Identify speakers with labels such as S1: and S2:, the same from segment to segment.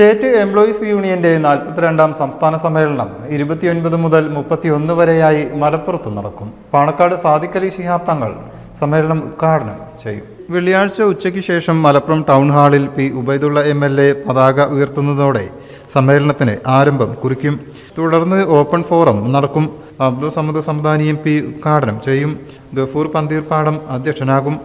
S1: State employees യൂണിയന്റെ നാൽപ്പത്തിരണ്ടാം സംസ്ഥാന സമ്മേളനം ഇരുപത്തിയൊൻപത് മുതൽ മുപ്പത്തിയൊന്ന് വരെയായി മലപ്പുറത്ത് നടക്കും. പാണക്കാട് സാദിഖലി ശിഹാബ് തങ്ങൾ സമ്മേളനം ഉദ്ഘാടനം ചെയ്യും. വെള്ളിയാഴ്ച ഉച്ചയ്ക്ക് ശേഷം മലപ്പുറം ടൗൺ ഹാളിൽ P Ubaidullah M L A പതാക ഉയർത്തുന്നതോടെ സമ്മേളനത്തിന് ആരംഭം കുറിക്കും. തുടർന്ന് ഓപ്പൺ ഫോറം നടക്കും. അബ്ദുൾ സമദ് സമദാനി എം പി ഉദ്ഘാടനം ചെയ്യും. ഗഫൂർ പന്തീർപ്പാടം അധ്യക്ഷനാകും.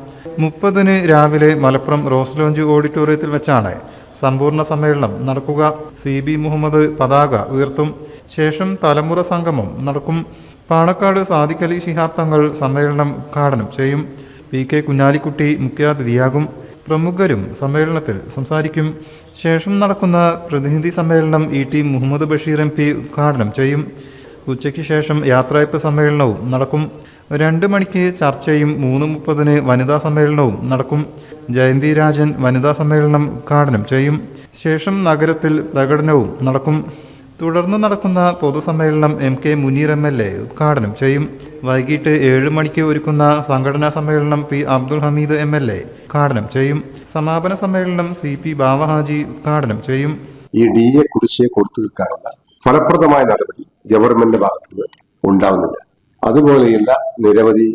S1: മുപ്പതിന് രാവിലെ മലപ്പുറം റോസ് ലോഞ്ച് ഓഡിറ്റോറിയത്തിൽ വെച്ചാണ് സമ്പൂർണ സമ്മേളനം നടക്കുക. സി ബി മുഹമ്മദ് പതാക ഉയർത്തും. ശേഷം തലമുറ സംഗമം നടക്കും. പാണക്കാട് സാദിഖലി ശിഹാബ് തങ്ങൾ സമ്മേളനം ഉദ്ഘാടനം ചെയ്യും. പി കെ കുഞ്ഞാലിക്കുട്ടി മുഖ്യാതിഥിയാകും. പ്രമുഖരും സമ്മേളനത്തിൽ സംസാരിക്കും. ശേഷം നടക്കുന്ന പ്രതിനിധി സമ്മേളനം E T Muhammad Basheer M P ഉദ്ഘാടനം ചെയ്യും. ഉച്ചയ്ക്ക് ശേഷം യാത്രയപ്പ് സമ്മേളനവും നടക്കും. രണ്ട് മണിക്ക് ചർച്ചയും മൂന്ന് മുപ്പതിന് വനിതാ സമ്മേളനവും നടക്കും. ജയന്തി രാജൻ വനിതാ സമ്മേളനം ഉദ്ഘാടനം ചെയ്യും. ശേഷം നഗരത്തിൽ പ്രകടനവും നടക്കും. തുടർന്ന് നടക്കുന്ന പൊതുസമ്മേളനം M K Muneer M L A ഉദ്ഘാടനം ചെയ്യും. വൈകിട്ട് ഏഴ് മണിക്ക് ഒരുക്കുന്ന സംഘടനാ സമ്മേളനം P Abdul Hameed M L A ഉദ്ഘാടനം ചെയ്യും. സമാപന സമ്മേളനം സി പി ബാവഹാജി ഉദ്ഘാടനം ചെയ്യും.
S2: ഈ ഡി എ കുടിശ്ശിയെ കൊടുത്തു തീർക്കാനുള്ള ഫലപ്രദമായ നടപടി ഗവൺമെന്റിന്റെ ഭാഗത്തുനിന്ന് ഉണ്ടാവുന്നില്ല. അതുപോലെയുള്ള നിരവധി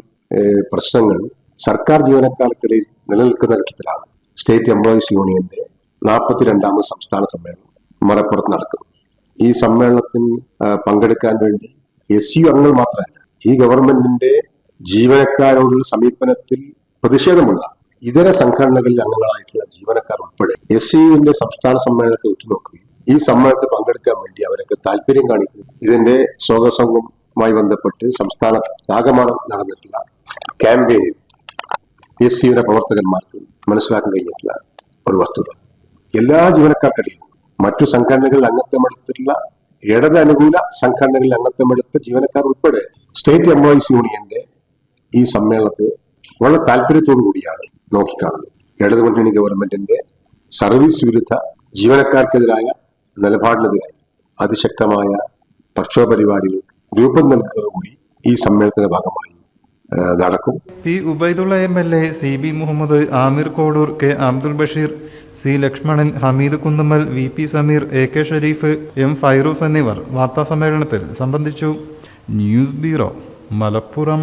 S2: പ്രശ്നങ്ങൾ സർക്കാർ ജീവനക്കാർക്കിടയിൽ നിലനിൽക്കുന്ന ഘട്ടത്തിലാണ്. സ്റ്റേറ്റ് എംപ്ലോയീസ് യൂണിയന്റെ നാൽപ്പത്തിരണ്ടാമത് സംസ്ഥാന സമ്മേളനം മലപ്പുറത്ത് നടക്കുന്നത്. ഈ സമ്മേളനത്തിൽ പങ്കെടുക്കാൻ വേണ്ടി എസ് യു അംഗങ്ങൾ മാത്രമല്ല ഈ ഗവൺമെന്റിന്റെ ജീവനക്കാരോടുള്ള സമീപനത്തിൽ പ്രതിഷേധമുള്ള ഇതര സംഘടനകളിൽ അംഗങ്ങളായിട്ടുള്ള ജീവനക്കാർ ഉൾപ്പെടെ എസ് യുവിന്റെ സംസ്ഥാന സമ്മേളനത്തെ ഉറ്റുനോക്കുകയും ഈ സമ്മേളനത്തിൽ പങ്കെടുക്കാൻ വേണ്ടി അവരൊക്കെ താല്പര്യം കാണിക്കുകയും ഇതിന്റെ സ്വാഗതസംഘവുമായി ബന്ധപ്പെട്ട് സംസ്ഥാനത്താകമാനം നടന്നിട്ടുള്ള ക്യാമ്പയിനിൽ എസ് സിയുടെ പ്രവർത്തകന്മാർക്ക് മനസ്സിലാക്കാൻ കഴിഞ്ഞിട്ടുള്ള ഒരു വസ്തുത. എല്ലാ ജീവനക്കാർക്കിടയിലും മറ്റു സംഘടനകളിൽ അംഗത്വമെടുത്തിട്ടുള്ള ഇടത് അനുകൂല സംഘടനകളിൽ അംഗത്വമെടുത്ത ജീവനക്കാർ ഉൾപ്പെടെ സ്റ്റേറ്റ് എംപ്ലോയീസ് യൂണിയന്റെ ഈ സമ്മേളനത്തെ വളരെ താല്പര്യത്തോടു കൂടിയാണ് നോക്കിക്കാണുന്നത്. ഇടത് മുന്നണി ഗവൺമെന്റിന്റെ സർവീസ് വിരുദ്ധ ജീവനക്കാർക്കെതിരായ നിലപാടിനെതിരായി അതിശക്തമായ പ്രക്ഷോഭ പരിപാടികൾക്ക് രൂപം നൽകുന്നതോടുകൂടി ഈ സമ്മേളനത്തിന്റെ ഭാഗമായി നടക്കും
S1: P Ubaidullah M L A C B Muhammad Aamir Kodur K Abdul Basheer C Lakshmanan Hameed Kunnummal V P Sameer A K Shareef M Fairoos എന്നിവർ വാർത്താസമ്മേളനത്തിൽ സംബന്ധിച്ചു. News bureau Malappuram.